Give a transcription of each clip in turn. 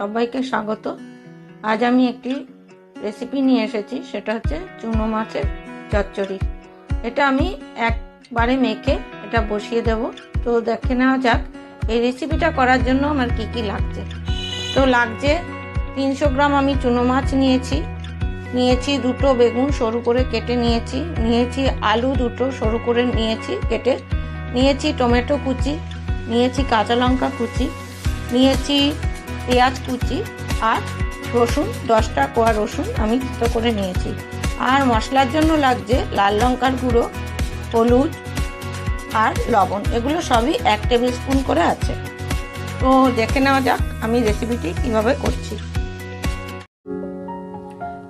সবাইকে স্বাগত। আজ আমি একটি রেসিপি নিয়ে এসেছি, সেটা হচ্ছে চুনো মাছের চচ্চড়ি। এটা আমি একবারে মেখে এটা বসিয়ে দেব। তো দেখে নেওয়া যাক, এই রেসিপিটা করার জন্য আমার কি কি লাগছে। তো লাগছে তিনশো গ্রাম আমি চুনো মাছ নিয়েছি। নিয়েছি দুটো বেগুন সরু করে কেটে নিয়েছি। নিয়েছি আলু দুটো সরু করে নিয়েছি কেটে। নিয়েছি টমেটো কুচি, নিয়েছি কাঁচা লঙ্কা কুচি, নিয়েছি পেঁয়াজ কুচি আর রসুন, দশটা কোয়া রসুন আমি থেতো করে নিয়েছি। আর মশলার জন্য লাগছে লাল লঙ্কার গুঁড়ো, হলুদ আর লবণ। এগুলো সবই এক টেবিল স্পুন করে আছে। তো দেখে নেওয়া যাক আমি রেসিপিটি কীভাবে করছি।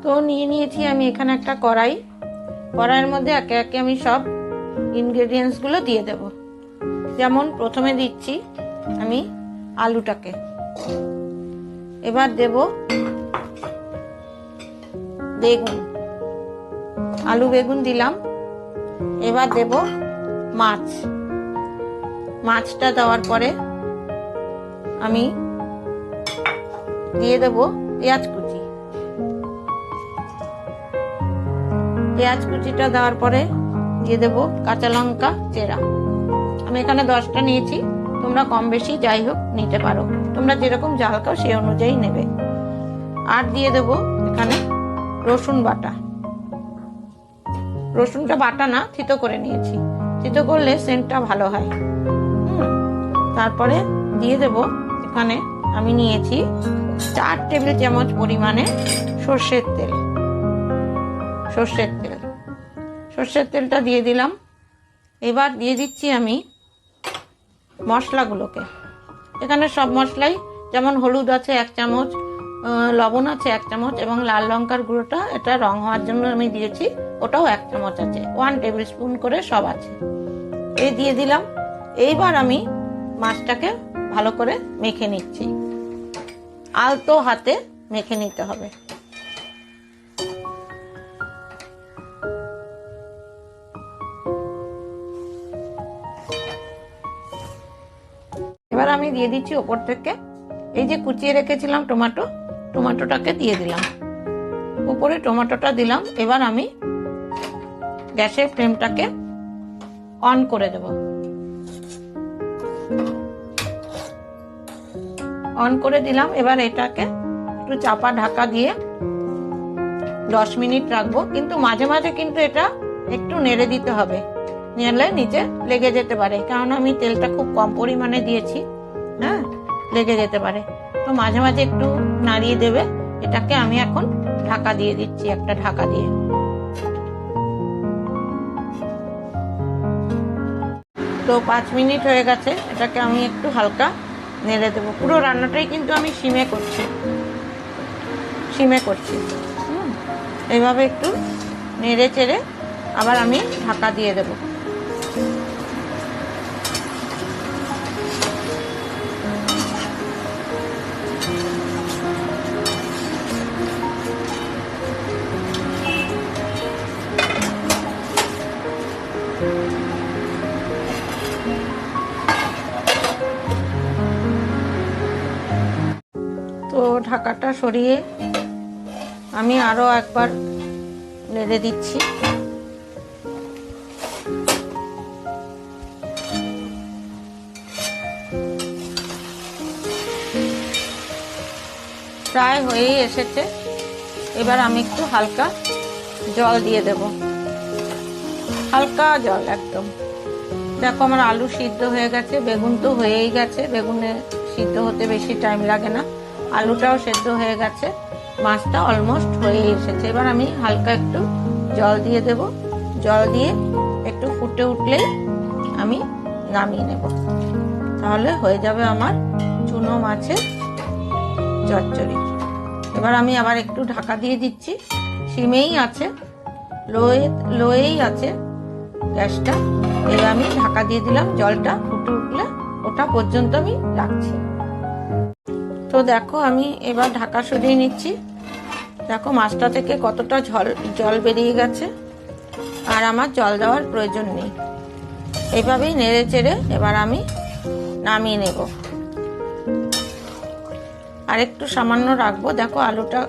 তো নিয়ে নিয়েছি আমি এখানে একটা কড়াই। কড়াইয়ের মধ্যে একে একে আমি সব ইনগ্রেডিয়েন্টসগুলো দিয়ে দেব। যেমন প্রথমে দিচ্ছি আমি আলুটাকে। এবার দেব বেগুন, আলু বেগুন দিলাম। এবার দেব মাছ। মাছটা দেওয়ার পরে আমি দিয়ে দেব পেঁয়াজ কুচি। পেঁয়াজ কুচিটা দেওয়ার পরে দিয়ে দেব কাঁচা লঙ্কা, চেরা। আমি এখানে দশটা নিয়েছি। তোমরা কম বেশি যাই হোক নিতে পারো। তোমরা যেরকম জাল খাও সেই অনুযায়ী নেবে। আর দিয়ে দেব এখানে রসুন বাটা। রসুনটা বাটা না, থিতো করে নিয়েছি। থিতো করলে সেন্টটা ভালো হয়। তারপরে দিয়ে দেব এখানে আমি নিয়েছি চার টেবিল চামচ পরিমাণে সর্ষের তেল। সর্ষের তেল। সর্ষের তেলটা দিয়ে দিলাম। এবার দিয়ে দিচ্ছি আমি মশলাগুলোকে। এখানে সব মশলাই, যেমন হলুদ আছে এক চামচ লবণ আছে এক চামচ, এবং লাল লঙ্কার গুঁড়োটা, এটা রং হওয়ার জন্য আমি দিয়েছি, ওটাও এক চামচ আছে। ওয়ান টেবিল স্পুন করে সব আছে। এই দিয়ে দিলাম। এইবার আমি মাছটাকে ভালো করে মেখে নিচ্ছি। আলতো হাতে মেখে নিতে হবে। এবার আমি দিয়ে দিচ্ছি ওপর থেকে। এই যে কুচিয়ে রেখেছিলাম টমেটো, টমেটোটাকে দিয়ে দিলাম। উপরে টমেটোটা দিলাম, এবার আমি গ্যাসের ফ্লেমটাকে অন করে দেব। অন করে দিলাম, এবার এটাকে একটু চাপা ঢাকা দিয়ে দশ মিনিট রাখব। কিন্তু মাঝে মাঝে কিন্তু এটা একটু নেড়ে দিতে হবে। নেড়লে নিচে লেগে যেতে পারে। কারণ আমি তেলটা খুব কম পরিমাণে দিয়েছি হ্যাঁ? লেগে যেতে পারে। তো মাঝে মাঝে একটু নাড়িয়ে দেবে। এটাকে আমি এখন ঢাকা দিয়ে দিচ্ছি, একটা ঢাকা দিয়ে। তো পাঁচ মিনিট হয়ে গেছে, এটাকে আমি একটু হালকা নেড়ে দেবো। পুরো রান্নাটাই কিন্তু আমি সিমে করছি। সিমে করছি এইভাবে একটু নেড়ে চেড়ে আবার আমি ঢাকা দিয়ে দেবো। তো ঢাকাটা সরিয়ে আমি আরও একবার নেড়ে দিচ্ছি। প্রায় হয়েই এসেছে। এবার আমি একটু হালকা জল দিয়ে দেব। হালকা জল একদম। দেখো আমার আলু সিদ্ধ হয়ে গেছে, বেগুন তো হয়েই গেছে, বেগুনে সিদ্ধ হতে বেশি টাইম লাগে না। আলুটাও সেদ্ধ হয়ে গেছে। মাছটা অলমোস্ট হয়ে এসেছে। এবার আমি হালকা একটু জল দিয়ে দেব। জল দিয়ে একটু ফুটে উঠলেই আমি নামিয়ে নেব। তাহলে হয়ে যাবে আমার চুনো মাছের চচ্চড়ি। এবার আমি আবার একটু ঢাকা দিয়ে দিচ্ছি। সিমেই আছে। লোয়ে, লোয়েই আছে গ্যাসটা। এবার আমি ঢাকা দিয়ে দিলাম। জলটা ফুটে উঠলে ওটা পর্যন্ত আমি রাখছি। তো দেখো, আমি এবার ঢাকা সরিয়ে নিচ্ছি। দেখো, মাছটা থেকে কতটা জল জল বেরিয়ে গেছে। আর আমার জল দেওয়ার প্রয়োজন নেই। এভাবেই নেড়ে চেড়ে এবার আমি নামিয়ে নেব। আর একটু সামান্য রাখব। দেখো, আলুটা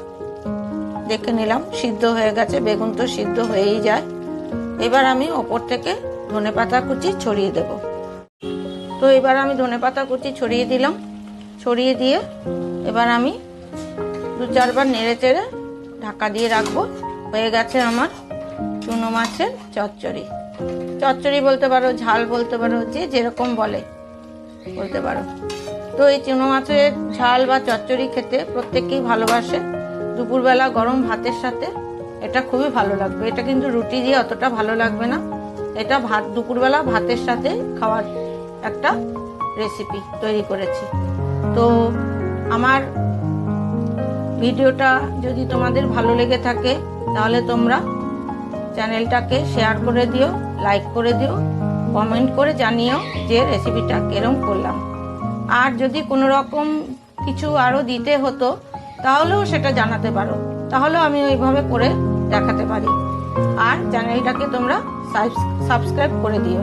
দেখে নিলাম, সিদ্ধ হয়ে গেছে। বেগুন তো সিদ্ধ হয়েই যায়। এবার আমি ওপর থেকে ধনে পাতা কুচি ছড়িয়ে দেব। তো এবার আমি ধনে পাতা কুচি ছড়িয়ে দিলাম। ছড়িয়ে দিয়ে এবার আমি দু চারবার নেড়ে চেড়ে ঢাকা দিয়ে রাখব। হয়ে গেছে আমার চুনো মাছের চচ্চড়ি। চচ্চড়ি বলতে পারো, ঝাল বলতে পারো, যে যেরকম বলে বলতে পারো। তো এই চুনো মাছের ঝাল বা চচ্চড়ি খেতে প্রত্যেকেই ভালোবাসে। দুপুরবেলা গরম ভাতের সাথে এটা খুবই ভালো লাগবে। এটা কিন্তু রুটি দিয়ে অতটা ভালো লাগবে না। এটা ভাত, দুপুরবেলা ভাতের সাথে খাওয়ার একটা রেসিপি তৈরি করেছি। তো আমার ভিডিওটা যদি তোমাদের ভালো লেগে থাকে, তাহলে তোমরা চ্যানেলটাকে শেয়ার করে দিও, লাইক করে দিও, কমেন্ট করে জানিও যে রেসিপিটা কেরম করলাম। আর যদি কোনো রকম কিছু আরও দিতে হতো, তাহলেও সেটা জানাতে পারো। তাহলেও আমি ওইভাবে করে দেখাতে পারি। আর চ্যানেলটাকে তোমরা সাবস্ক্রাইব করে দিও।